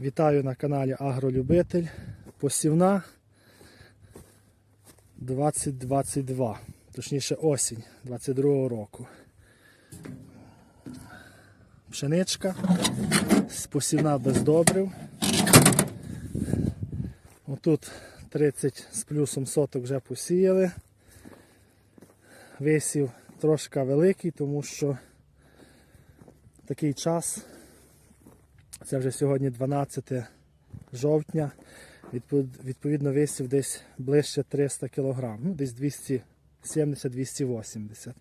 Вітаю на каналі Агролюбитель. Посівна 2022, точніше осінь 22 року. Пшеничка, посівна без добрив. Отут 30 з плюсом соток вже посіяли. Висів трошки великий, тому що такий час. Це вже сьогодні 12 жовтня. Відповідно, висів десь ближче 300 кг, ну десь 270-280.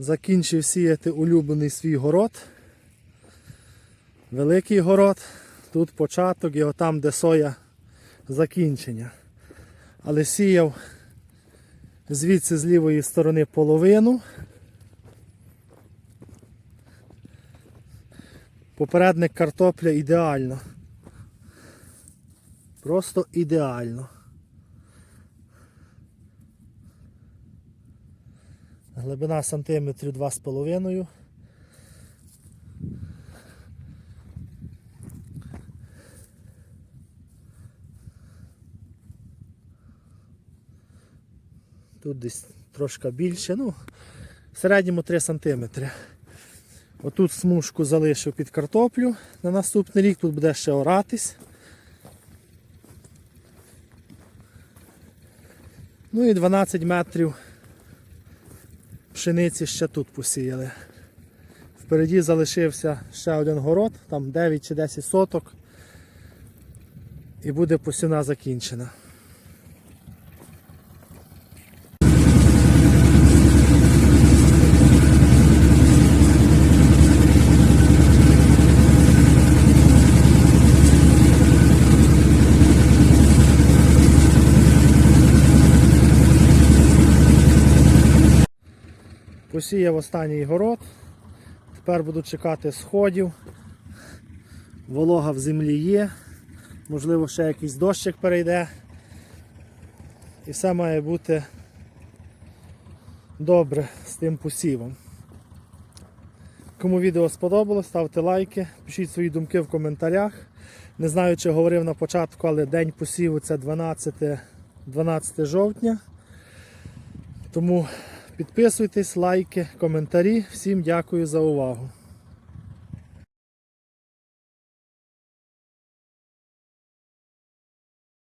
Закінчив сіяти улюблений свій город. Великий город. Тут початок і отам, де соя закінчення. Але сіяв звідси з лівої сторони половину. Попередник картопля ідеально. Просто ідеально. Глибина сантиметрів 2,5. Тут десь трошки більше, ну, в середньому 3 см. Отут смужку залишив під картоплю на наступний рік, тут буде ще оратись. Ну і 12 метрів пшениці ще тут посіяли. Впереді залишився ще один город, там 9 чи 10 соток. І буде посівна закінчена. Посіяв останній город. Тепер буду чекати сходів. Волога в землі є. Можливо, ще якийсь дощик перейде. І все має бути добре з тим посівом. Кому відео сподобалось, ставте лайки, пишіть свої думки в коментарях. Не знаю, чи говорив на початку, але день посіву це 12, 12 жовтня. Тому Підписуйтесь, лайки, коментарі. Всім дякую за увагу.